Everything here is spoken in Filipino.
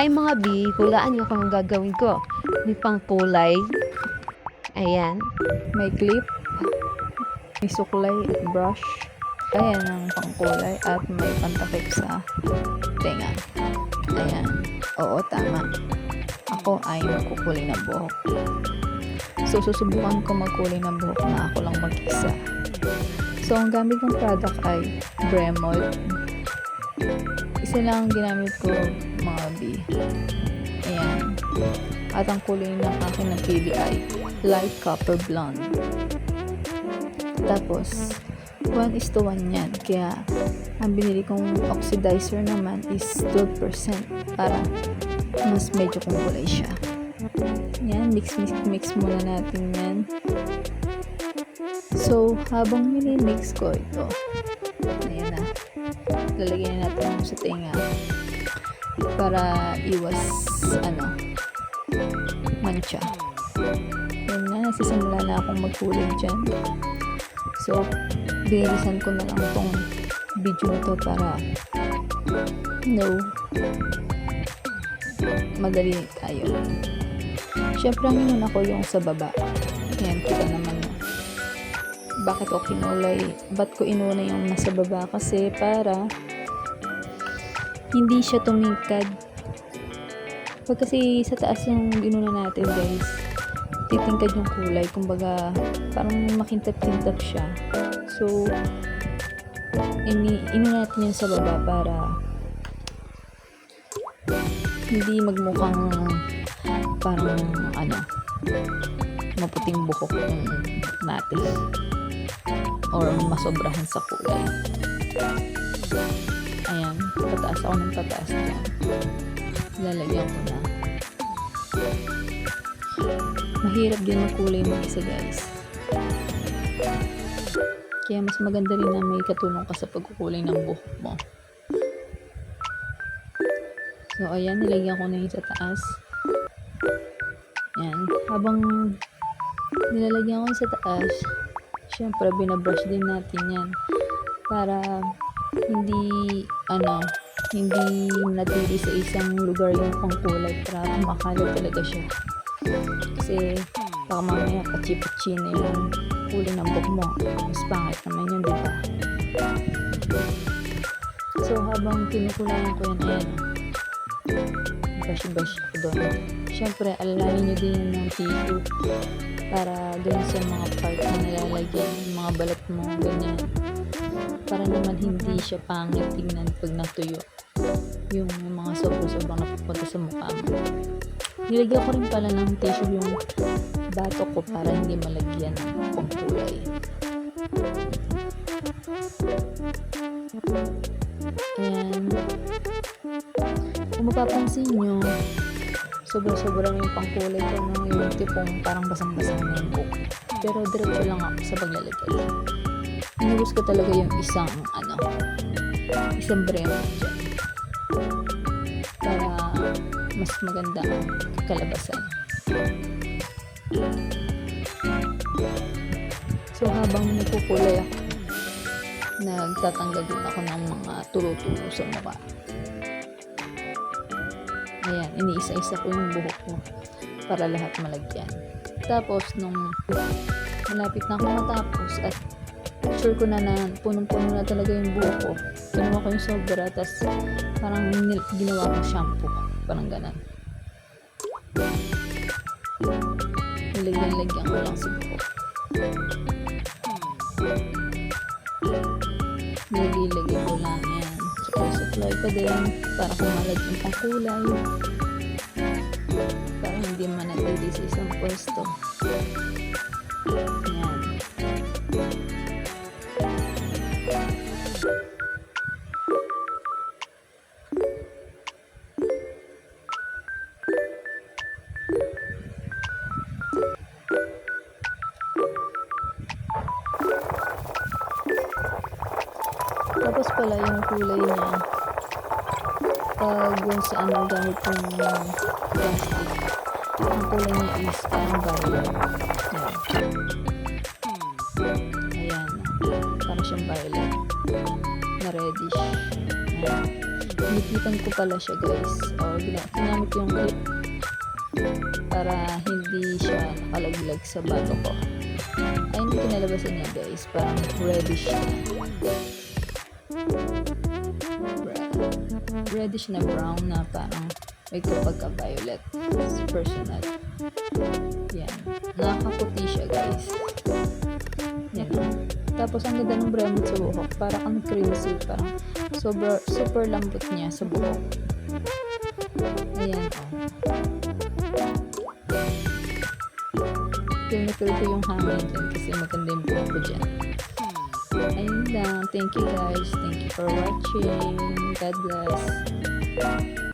Hi mga B, hulaan niyo kung gagawin ko. May pang kulay. Ayan. May clip, may suklay at brush. Ayan ang pangkulay at may pantakip sa tenga. Ayan. Oo, tama. Ako ay magkukulay ng buhok. So, susubukan ko magkulay ng buhok na ako lang mag-isa. So, ang gamit kong product ay Bremol. Isa lang ang ginamit ko, mga B. Ayan. At ang kulay ng aking napili ay light copper blonde. Tapos, 1 is to 1 yan. Kaya, ang binili kong oxidizer naman is 12% para mas medyo kumukulay siya. Yan, mix, mix, mix muna natin yan. So, habang minimix ko ito, ayan na, lalagyan na natin sa tenga para iwas, ano, mancha. Yan na, nasisimula na akong magkulay dyan. So, binilisan ko na lang tong video to para no madali tayo. Siyempre, ang inuna ko yung sa baba. Yan, kita naman. Bakit ko kinulay? Ba't ko inuna yung nasa baba? Kasi para hindi siya tumingkad. Pag kasi sa taas yung inuna natin, guys, titingkad yung kulay. Kumbaga, parang makintap-kintap siya. So, ini inuna natin yun sa baba para hindi magmukhang parang ano maputing buhok yung natin or masobrahan sa kulay ayan pataas ako ng pataas dyan lalagyan ko na mahirap din magkulay mo isa guys kaya mas maganda rin na may katulong ka sa pagkukulay ng buhok mo So, ayan, nilagyan ko na yung sa taas. Ayan. Habang nilalagyan ko sa taas, syempre, binabrush din natin yan. Para hindi, ano, hindi natili sa isang lugar yung pangkulay para kumakalat talaga siya. Kasi, baka mamaya pachi-pachi na yung kulay ng buhok mo. Mas pangit naman yun, di ba? So, habang kinukulayan ko yan, ayan, brush-brush ko doon. Siyempre, alalayan nyo din ng tissue para doon sa mga part na nalalagyan, yung mga balat mo, ganyan. Para naman hindi siya pangit tingnan pag natuyo. Yung mga sobra-sobrang napupunta sa mukha mo. Nilagyan ko rin pala ng tissue yung bato ko para hindi malagyan ng pangkulay. Ayan. Kung mapapansin nyo, sobra-sobra na yung pangkulay ko no, yung tipong parang basang-basa na yung book. Pero diretso lang ako sa paglalagay. Inubos ko talaga yung isang, ano, isang bremo dyan. Para mas maganda ang kalabasan. So habang nagkukulay ako, nagtatanggal din ako ng mga tulo-tulo sa mukha. Ayan, iniisa-isa ko yung buhok ko para lahat malagyan. Tapos, nung malapit na ako matapos at sure ko na na punong-puno na talaga yung buhok ko, kinuha ko yung sobra, tapos parang ginawa ko shampoo. Parang ganun. Nilagyan-lagyan ko lang sa buhok. Nilagay ko lang yan. Supply pa din para kumalag yung pangkulay. Para hindi manatili sa isang pwesto. Yan. Tapos pala yung kulay niya pag yung sa ano gamit yung plastic ang kulay niya is parang violet ayan ayan parang siyang violet na reddish ayan. Ko pala siya guys. O, gina- ginamit yung clip para hindi siya nakalaglag sa bato ko. Ayun yung kinalabasan niya guys. Parang reddish na. Red- Reddish na brown na parang may kapagka-violet. It's personal. Yan. Nakakaputi siya guys. Yan. Tapos ang ganda ng bremot sa buhok. Parang ang crazy. Parang super, super lambot niya sa buhok. Ayan feel ko yung hangin dyan kasi maganda yung buhok ko dyan. Ayun lang. Thank you guys. Thank you for watching. God bless.